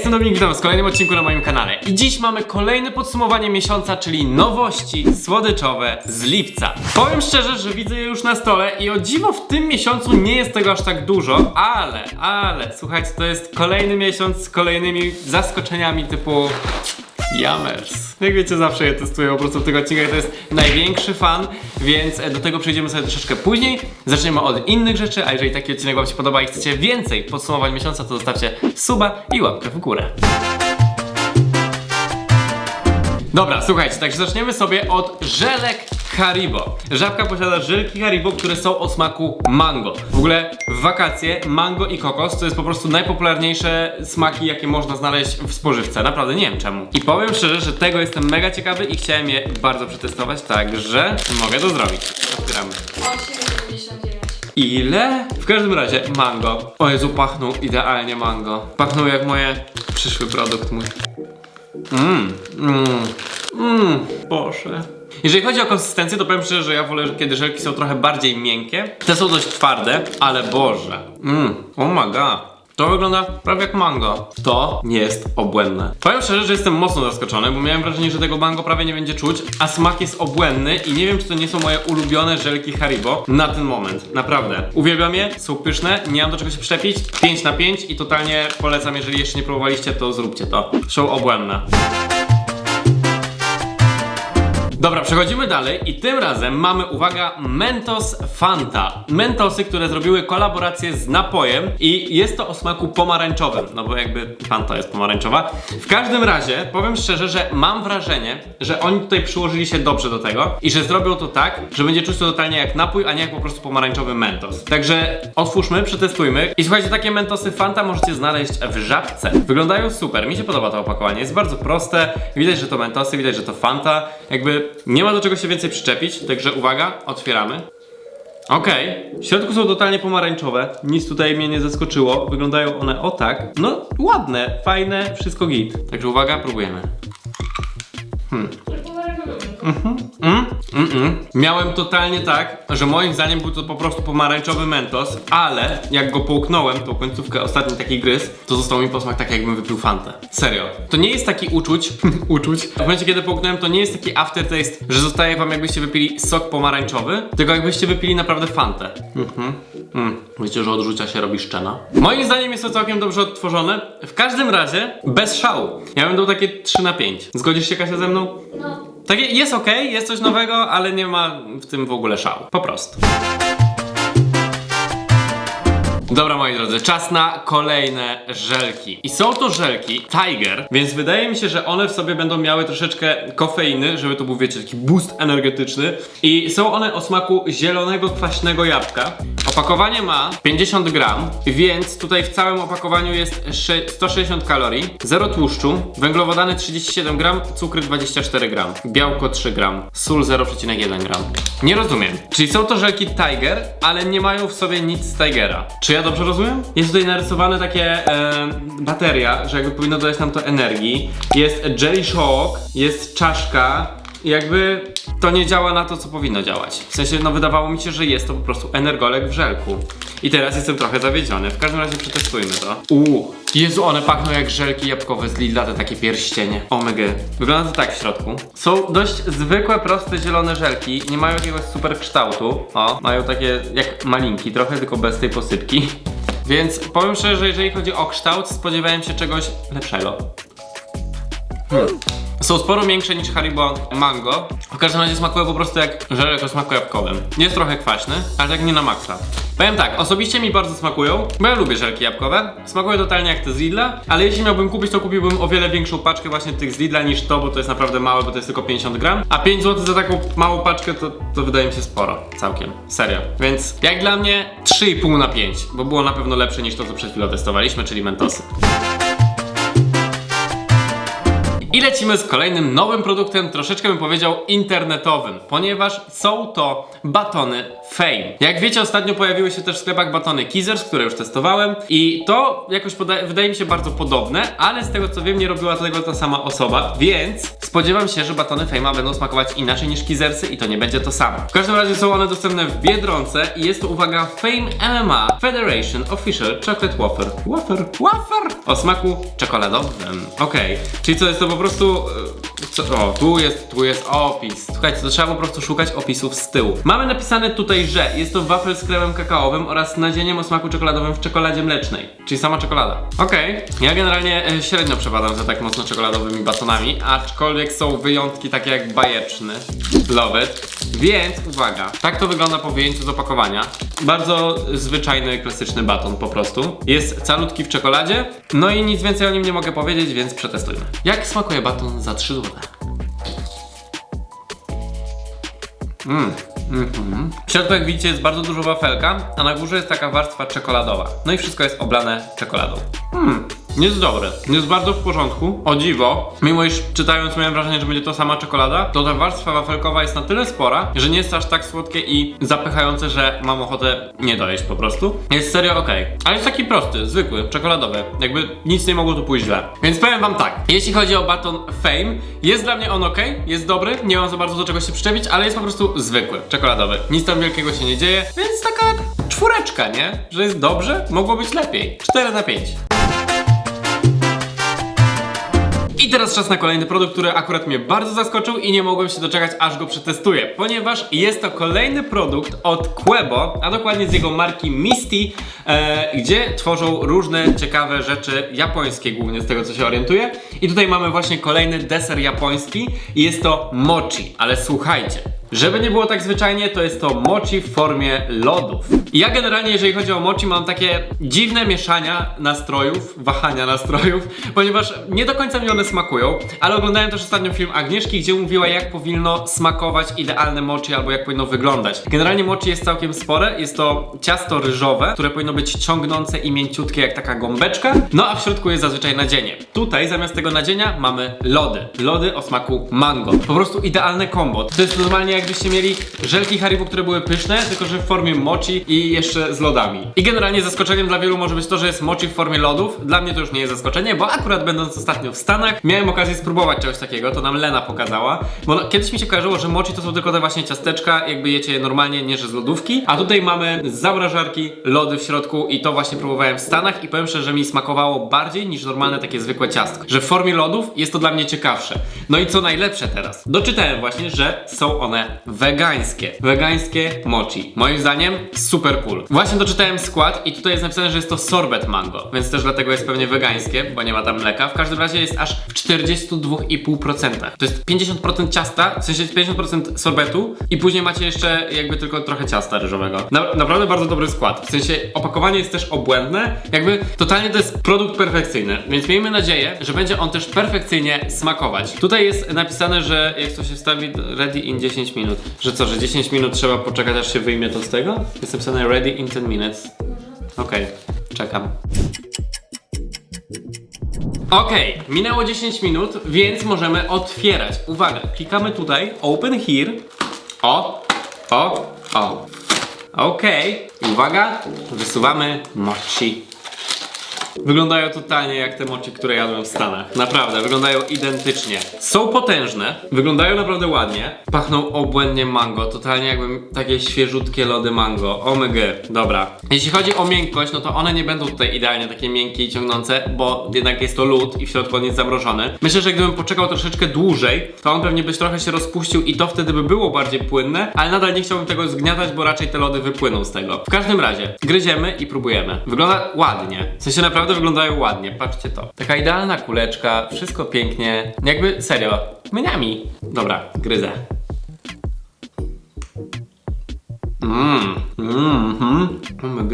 jestem Dominik, witam w kolejnym odcinku na moim kanale. I dziś mamy kolejne podsumowanie miesiąca, czyli nowości słodyczowe z lipca. Powiem szczerze, że widzę je już na stole i o dziwo w tym miesiącu nie jest tego aż tak dużo, ale, ale, słuchajcie, to jest kolejny miesiąc z kolejnymi zaskoczeniami typu... Jammers. Jak wiecie, zawsze je testuję po prostu w tych odcinkach, to jest największy fan, więc e, do tego przejdziemy sobie troszeczkę później. Zaczniemy od innych rzeczy, a jeżeli taki odcinek Wam się podoba i chcecie więcej podsumowań miesiąca, to zostawcie suba i łapkę w górę. Dobra, słuchajcie, także zaczniemy sobie od żelek Haribo. Żabka posiada żelki Haribo, które są o smaku mango. W ogóle w wakacje mango i kokos to jest po prostu najpopularniejsze smaki, jakie można znaleźć w spożywce. Naprawdę nie wiem czemu. I powiem szczerze, że tego jestem mega ciekawy i chciałem je bardzo przetestować, także mogę to zrobić. Otwieramy. 8,99. Ile? W każdym razie mango. O Jezu, pachną idealnie mango. Pachną jak moje przyszły produkt mój. Mmm, mmm, mmm, Boże. Jeżeli chodzi o konsystencję, to powiem szczerze, że ja wolę, kiedy żelki są trochę bardziej miękkie. Te są dość twarde, ale Boże. Mmm, oh my god. To wygląda prawie jak mango. To jest obłędne. Powiem szczerze, że jestem mocno zaskoczony, bo miałem wrażenie, że tego mango prawie nie będzie czuć, a smak jest obłędny i nie wiem, czy to nie są moje ulubione żelki Haribo na ten moment. Naprawdę. Uwielbiam je, są pyszne, nie mam do czego się przyczepić. 5 na 5 i totalnie polecam, jeżeli jeszcze nie próbowaliście, to zróbcie to. Są obłędne. Dobra, przechodzimy dalej i tym razem mamy, uwaga, Mentos Fanta. Mentosy, które zrobiły kolaborację z napojem i jest to o smaku pomarańczowym, no bo jakby Fanta jest pomarańczowa. W każdym razie, powiem szczerze, że mam wrażenie, że oni tutaj przyłożyli się dobrze do tego i że zrobią to tak, że będzie czuć to totalnie jak napój, a nie jak po prostu pomarańczowy Mentos. Także otwórzmy, przetestujmy i słuchajcie, takie Mentosy Fanta możecie znaleźć w żabce. Wyglądają super, mi się podoba to opakowanie, jest bardzo proste, widać, że to Mentosy, widać, że to Fanta, jakby nie ma do czego się więcej przyczepić, także uwaga, otwieramy. Okej, w środku są totalnie pomarańczowe, nic tutaj mnie nie zaskoczyło, wyglądają one o tak, no ładne, fajne, wszystko git. Także uwaga, próbujemy. Mm, mm, mm. Miałem totalnie tak, że moim zdaniem był to po prostu pomarańczowy mentos, ale jak go połknąłem, tą końcówkę, ostatni taki gryz, to został mi posmak tak jakbym wypił fantę. Serio. To nie jest taki uczuć, uczuć. W momencie kiedy połknąłem, to nie jest taki aftertaste, że zostaje wam jakbyście wypili sok pomarańczowy, tylko jakbyście wypili naprawdę fantę. Mhm. Mm. Wiecie, że odrzucia się robi szczena. Moim zdaniem jest to całkiem dobrze odtworzone. W każdym razie, bez szału. Ja bym dał takie 3 na 5. Zgodzisz się Kasia ze mną? No, Takie jest ok, jest coś nowego, ale nie ma w tym w ogóle szału. Po prostu. Dobra moi drodzy, czas na kolejne żelki. I są to żelki Tiger, więc wydaje mi się, że one w sobie będą miały troszeczkę kofeiny, żeby to był wiecie, taki boost energetyczny. I są one o smaku zielonego kwaśnego jabłka. Opakowanie ma 50 gram, więc tutaj w całym opakowaniu jest sze- 160 kalorii, 0 tłuszczu, węglowodany 37 gram, cukry 24 gram, białko 3 gram, sól 0,1 gram. Nie rozumiem. Czyli są to żelki Tiger, ale nie mają w sobie nic z Tigera. Czy ja dobrze rozumiem? Jest tutaj narysowane takie e, bateria, że jakby powinno dodać nam to energii. Jest jelly shock, jest czaszka, jakby to nie działa na to, co powinno działać. W sensie, no wydawało mi się, że jest to po prostu energolek w żelku. I teraz jestem trochę zawiedziony. W każdym razie przetestujmy to. Uuu. Jezu, one pachną jak żelki jabłkowe z Lidla, te takie pierścienie. Omega. Wygląda to tak w środku. Są dość zwykłe, proste, zielone żelki. Nie mają jakiegoś super kształtu. O, mają takie jak malinki, trochę tylko bez tej posypki. Więc powiem szczerze, że jeżeli chodzi o kształt, spodziewałem się czegoś lepszego. Są sporo większe niż Haribo Mango. W każdym razie smakują po prostu jak żelek o smaku jabłkowym. Jest trochę kwaśny, ale tak nie na maksa. Powiem tak, osobiście mi bardzo smakują, bo ja lubię żelki jabłkowe. Smakują totalnie jak te z Lidla, ale jeśli miałbym kupić, to kupiłbym o wiele większą paczkę właśnie tych z Lidla niż to, bo to jest naprawdę małe, bo to jest tylko 50 gram. A 5 zł za taką małą paczkę to, to wydaje mi się sporo. Całkiem. Serio. Więc jak dla mnie 3,5 na 5, bo było na pewno lepsze niż to, co przed chwilą testowaliśmy, czyli Mentosy. I lecimy z kolejnym nowym produktem, troszeczkę bym powiedział internetowym, ponieważ są to batony Fame. Jak wiecie, ostatnio pojawiły się też w sklepach batony Kizers, które już testowałem i to jakoś wydaje mi się bardzo podobne, ale z tego co wiem nie robiła tego ta sama osoba, więc spodziewam się, że batony Fame'a będą smakować inaczej niż Kizersy i to nie będzie to samo. W każdym razie są one dostępne w Biedronce i jest to, uwaga, Fame MMA Federation Official Chocolate Wafer. Wafer, wafer! O smaku czekoladowym. Okej, czyli co, jest to po prostu... e, Co, o, tu jest, tu jest opis. Słuchajcie, to trzeba po prostu szukać opisów z tyłu. Mamy napisane tutaj, że jest to wafel z kremem kakaowym oraz nadzieniem o smaku czekoladowym w czekoladzie mlecznej, czyli sama czekolada. Okej, ja generalnie e, średnio przepadam za tak mocno czekoladowymi batonami, aczkolwiek są wyjątki takie jak bajeczny, love it. Więc uwaga, tak to wygląda po wyjęciu z opakowania. Bardzo zwyczajny, klasyczny baton po prostu. Jest calutki w czekoladzie, no i nic więcej o nim nie mogę powiedzieć, więc przetestujmy. Jak smakuje baton za 3 zł? Mm. Mhm. W środku, jak widzicie, jest bardzo dużo wafelka, a na górze jest taka warstwa czekoladowa. No i wszystko jest oblane czekoladą. Hmm, jest dobre. Jest bardzo w porządku. O dziwo, mimo iż czytając miałem wrażenie, że będzie to sama czekolada, to ta warstwa wafelkowa jest na tyle spora, że nie jest aż tak słodkie i zapychające, że mam ochotę nie dojeść po prostu. Jest serio ok. Ale jest taki prosty, zwykły, czekoladowy. Jakby nic nie mogło tu pójść źle. Więc powiem wam tak, jeśli chodzi o baton Fame, jest dla mnie on ok, jest dobry, nie mam za bardzo do czego się przyczepić, ale jest po prostu zwykły, czekoladowy. Nic tam wielkiego się nie dzieje, więc taka czwóreczka, nie? Że jest dobrze, mogło być lepiej. 4 na 5. I teraz czas na kolejny produkt, który akurat mnie bardzo zaskoczył i nie mogłem się doczekać, aż go przetestuję, ponieważ jest to kolejny produkt od Quebo, a dokładnie z jego marki Misty, e, gdzie tworzą różne ciekawe rzeczy japońskie, głównie z tego co się orientuję. I tutaj mamy właśnie kolejny deser japoński i jest to mochi, ale słuchajcie. Żeby nie było tak zwyczajnie, to jest to mochi w formie lodów. Ja generalnie, jeżeli chodzi o mochi, mam takie dziwne mieszania nastrojów, wahania nastrojów, ponieważ nie do końca mi one smakują, ale oglądałem też ostatnio film Agnieszki, gdzie mówiła, jak powinno smakować idealne mochi albo jak powinno wyglądać. Generalnie mochi jest całkiem spore, jest to ciasto ryżowe, które powinno być ciągnące i mięciutkie jak taka gąbeczka, no a w środku jest zazwyczaj nadzienie. Tutaj zamiast tego nadzienia mamy lody. Lody o smaku mango. Po prostu idealne kombo. To jest normalnie jakbyście mieli żelki Haribo, które były pyszne, tylko że w formie mochi i jeszcze z lodami. I generalnie zaskoczeniem dla wielu może być to, że jest mochi w formie lodów. Dla mnie to już nie jest zaskoczenie, bo akurat będąc ostatnio w Stanach, miałem okazję spróbować czegoś takiego, to nam Lena pokazała. Bo no, kiedyś mi się kojarzyło, że mochi to są tylko te właśnie ciasteczka, jakby jecie je normalnie, nie że z lodówki. A tutaj mamy z zamrażarki, lody w środku i to właśnie próbowałem w Stanach i powiem szczerze, że mi smakowało bardziej niż normalne takie zwykłe ciastko. Że w formie lodów jest to dla mnie ciekawsze. No i co najlepsze teraz? Doczytałem właśnie, że są one wegańskie. Wegańskie mochi. Moim zdaniem super cool. Właśnie doczytałem skład i tutaj jest napisane, że jest to sorbet mango, więc też dlatego jest pewnie wegańskie, bo nie ma tam mleka. W każdym razie jest aż w 42,5%. To jest 50% ciasta, w sensie 50% sorbetu i później macie jeszcze jakby tylko trochę ciasta ryżowego. Na, naprawdę bardzo dobry skład. W sensie opakowanie jest też obłędne, jakby totalnie to jest produkt perfekcyjny, więc miejmy nadzieję, że będzie on też perfekcyjnie smakować. Tutaj jest napisane, że jak to się wstawi ready in 10 minut, że co, że 10 minut trzeba poczekać aż się wyjmie to z tego? Jest napisane ready in 10 minutes. Okej, czekam. Okej, minęło 10 minut, więc możemy otwierać. Uwaga, klikamy tutaj, open here. O, o, o. Okej, uwaga, wysuwamy mochi. Wyglądają totalnie jak te mochi, które jadłem w Stanach. Naprawdę, wyglądają identycznie. Są potężne, wyglądają naprawdę ładnie. Pachną obłędnie mango, totalnie jakbym takie świeżutkie lody mango. Omg, dobra. Jeśli chodzi o miękkość, no to one nie będą tutaj idealnie takie miękkie i ciągnące, bo jednak jest to lód i w środku on jest zamrożony. Myślę, że gdybym poczekał troszeczkę dłużej, to on pewnie by trochę się rozpuścił i to wtedy by było bardziej płynne, ale nadal nie chciałbym tego zgniatać, bo raczej te lody wypłyną z tego. W każdym razie, gryziemy i próbujemy. Wygląda ładnie. W sensie naprawdę wyglądają ładnie, patrzcie to. Taka idealna kuleczka, wszystko pięknie. Jakby serio, myniami. Dobra, gryzę. Mmm, mmm, mmm. Omg.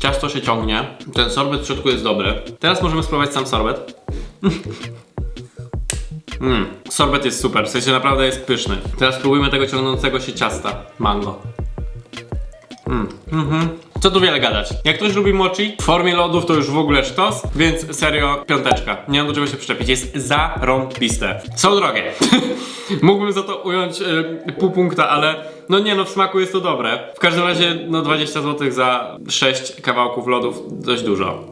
Ciasto się ciągnie. Ten sorbet w środku jest dobry. Teraz możemy spróbować sam sorbet. Mmm, sorbet jest super, w sensie naprawdę jest pyszny. Teraz spróbujmy tego ciągnącego się ciasta. Mango. Mmm, mhm. Co tu wiele gadać. Jak ktoś lubi mochi, w formie lodów to już w ogóle sztos, więc serio piąteczka. Nie mam do czego się przyczepić. Jest zarąbiste. Są drogie. Mógłbym za to ująć y, pół punkta, ale no nie no, w smaku jest to dobre. W każdym razie no 20 zł za 6 kawałków lodów dość dużo.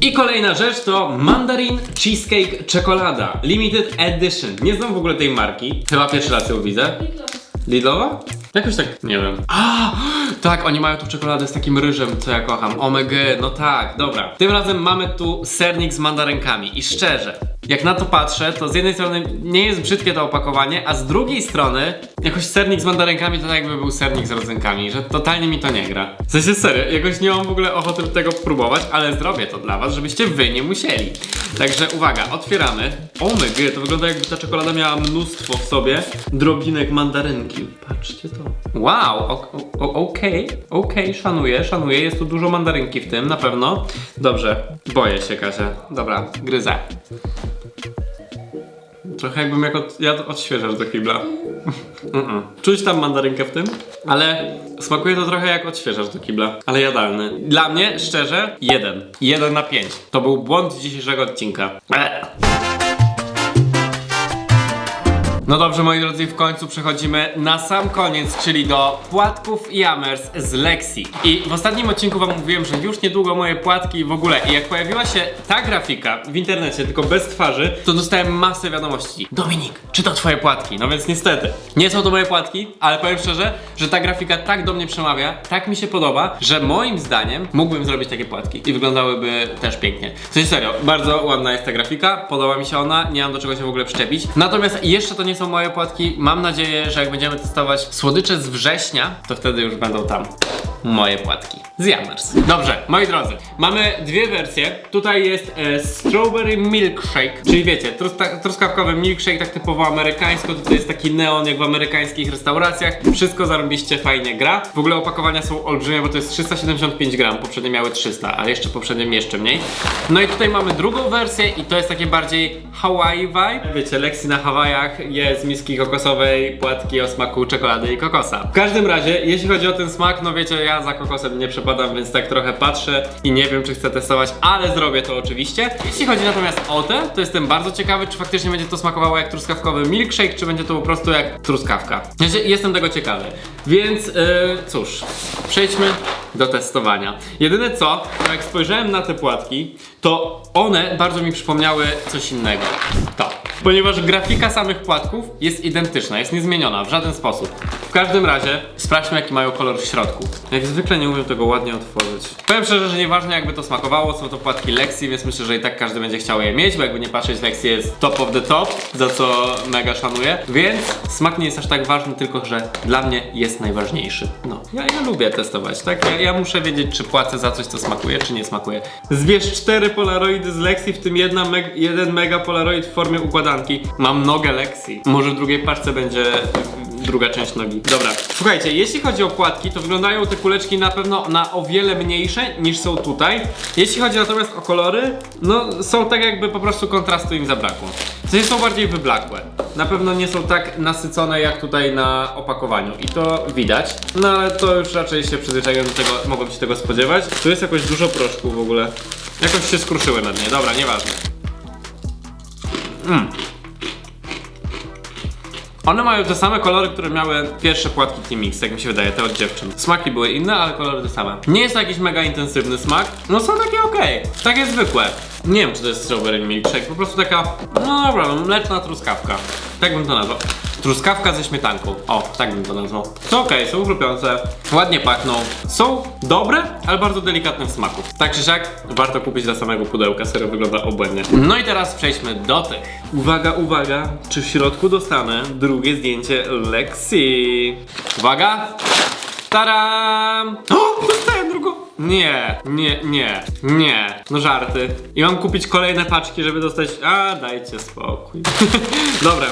I kolejna rzecz to Mandarin Cheesecake Czekolada Limited Edition. Nie znam w ogóle tej marki. Chyba pierwszy raz ją widzę. Lidlowa? Jakoś tak, nie wiem. A, tak, oni mają tu czekoladę z takim ryżem, co ja kocham. Omega, no tak, dobra. Tym razem mamy tu sernik z mandarynkami i szczerze, jak na to patrzę, to z jednej strony nie jest brzydkie to opakowanie, a z drugiej strony jakoś sernik z mandarynkami to tak jakby był sernik z rodzynkami, że totalnie mi to nie gra. W sensie serio, jakoś nie mam w ogóle ochoty tego próbować, ale zrobię to dla was, żebyście wy nie musieli. Także uwaga, otwieramy. Omega, to wygląda jakby ta czekolada miała mnóstwo w sobie drobinek mandarynki. Patrzcie to. Wow, o- o- okej, okej, szanuję, szanuję. Jest tu dużo mandarynki w tym, na pewno. Dobrze, boję się, Kasia. Dobra, gryzę. Trochę jakbym jak od, jadł odświeżacz do kibla. Mm-mm. Czuć tam mandarynkę w tym, ale smakuje to trochę jak odświeżacz do kibla, ale jadalny. Dla mnie, szczerze, jeden. Jeden na pięć. To był błąd dzisiejszego odcinka. Eee. No dobrze, moi drodzy, w końcu przechodzimy na sam koniec, czyli do płatków Jammers z Lexi. I w ostatnim odcinku wam mówiłem, że już niedługo moje płatki w ogóle. I jak pojawiła się ta grafika w internecie, tylko bez twarzy, to dostałem masę wiadomości. Dominik, czy to twoje płatki? No więc niestety, nie są to moje płatki, ale powiem szczerze, że ta grafika tak do mnie przemawia, tak mi się podoba, że moim zdaniem mógłbym zrobić takie płatki i wyglądałyby też pięknie. W sensie serio, bardzo ładna jest ta grafika, podoba mi się ona, nie mam do czego się w ogóle przyczepić. Natomiast jeszcze to nie są moje płatki. Mam nadzieję, że jak będziemy testować słodycze z września, to wtedy już będą tam moje płatki z Jammers. Dobrze, moi drodzy, mamy dwie wersje. Tutaj jest e, Strawberry Milkshake, czyli wiecie, truska, truskawkowy milkshake, tak typowo amerykańsko. Tutaj jest taki neon, jak w amerykańskich restauracjach. Wszystko zarobiście fajnie gra. W ogóle opakowania są olbrzymie, bo to jest 375 gram. Poprzednie miały 300, a jeszcze poprzednie jeszcze mniej. No i tutaj mamy drugą wersję i to jest takie bardziej Hawaii vibe. Wiecie, Lexi na Hawajach je z miski kokosowej, płatki o smaku czekolady i kokosa. W każdym razie, jeśli chodzi o ten smak, no wiecie, ja za kokosem nie przepadam, więc tak trochę patrzę i nie wiem, czy chcę testować, ale zrobię to oczywiście. Jeśli chodzi natomiast o te, to jestem bardzo ciekawy, czy faktycznie będzie to smakowało jak truskawkowy milkshake, czy będzie to po prostu jak truskawka. Jestem tego ciekawy. Więc, yy, cóż, przejdźmy do testowania. Jedyne co, to jak spojrzałem na te płatki, to one bardzo mi przypomniały coś innego. To. Ponieważ grafika samych płatków jest identyczna, jest niezmieniona w żaden sposób. W każdym razie sprawdźmy jaki mają kolor w środku. Jak zwykle nie umiem tego ładnie otworzyć. Powiem szczerze, że nieważne jakby to smakowało, są to płatki Lexi, więc myślę, że i tak każdy będzie chciał je mieć, bo jakby nie patrzeć, Lexi jest top of the top, za co mega szanuję. Więc smak nie jest aż tak ważny, tylko że dla mnie jest najważniejszy. No, ja, ja lubię testować, tak? Ja, ja muszę wiedzieć, czy płacę za coś, co smakuje, czy nie smakuje. Zbierz cztery polaroidy z Lexi, w tym jedna meg jeden mega polaroid w formie Mam nogę Lexi. Może w drugiej paczce będzie druga część nogi. Dobra, słuchajcie, jeśli chodzi o płatki, to wyglądają te kuleczki na pewno na o wiele mniejsze niż są tutaj. Jeśli chodzi natomiast o kolory, no są tak jakby po prostu kontrastu im zabrakło. W sensie są bardziej wyblakłe. Na pewno nie są tak nasycone jak tutaj na opakowaniu i to widać. No ale to już raczej się przyzwyczaiłem do tego, mogłem się tego spodziewać. Tu jest jakoś dużo proszku w ogóle. Jakoś się skruszyły na dnie, dobra, nieważne. One mają te same kolory, które miały pierwsze płatki Team Mix, jak mi się wydaje, te od dziewczyn. Smaki były inne, ale kolory te same. Nie jest to jakiś mega intensywny smak, no są takie okej, takie zwykłe. Nie wiem, czy to jest strawberry milkshake, po prostu taka, no dobra, mleczna truskawka. Tak bym to nazwał. Truskawka ze śmietanką. O, tak bym to nazwał. Są okej, są chrupiące, ładnie pachną. Są dobre, ale bardzo delikatne w smaku. Tak czy siak, warto kupić dla samego pudełka, serio wygląda obłędnie. No i teraz przejdźmy do tych. Uwaga, uwaga, czy w środku dostanę drugie zdjęcie Lexi? Uwaga! Taram! O, dostałem drugą! Nie, nie, nie, nie. No żarty. I mam kupić kolejne paczki, żeby dostać... A, dajcie spokój. Dobra.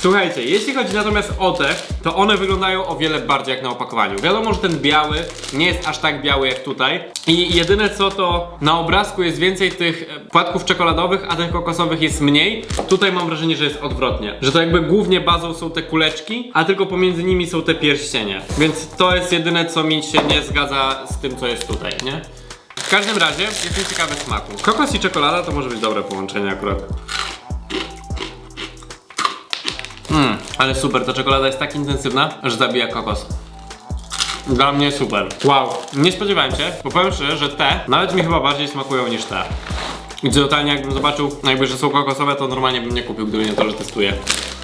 Słuchajcie, jeśli chodzi natomiast o te, to one wyglądają o wiele bardziej jak na opakowaniu. Wiadomo, że ten biały nie jest aż tak biały jak tutaj. I jedyne co to na obrazku jest więcej tych e, płatków czekoladowych, a tych kokosowych jest mniej. Tutaj mam wrażenie, że jest odwrotnie. Że to jakby głównie bazą są te kuleczki, a tylko pomiędzy nimi są te pierścienie. Więc to jest jedyne co mi się nie zgadza z tym co jest tutaj, nie? W każdym razie jestem ciekawy smaku. Kokos i czekolada to może być dobre połączenie akurat. Mmm, ale super, ta czekolada jest tak intensywna, że zabija kokos. Dla mnie super. Wow, nie spodziewałem się, bo powiem szczerze, że te nawet mi chyba bardziej smakują niż te. I totalnie jakbym zobaczył, jakby, że są kokosowe, to normalnie bym nie kupił, gdyby nie to, że testuję.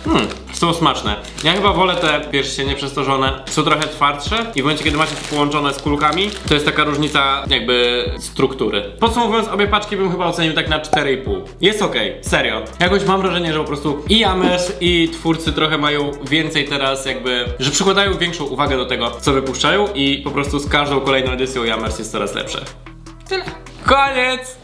Hmm, są smaczne. Ja chyba wolę te pierścienie przez to, że one są trochę twardsze i w momencie, kiedy macie to połączone z kulkami, to jest taka różnica jakby struktury. Podsumowując, obie paczki bym chyba ocenił tak na 4,5. Jest okej, serio. Jakoś mam wrażenie, że po prostu i Jammers i twórcy trochę mają więcej teraz jakby, że przykładają większą uwagę do tego, co wypuszczają i po prostu z każdą kolejną edycją Jammers jest coraz lepsze. Tyle. Koniec!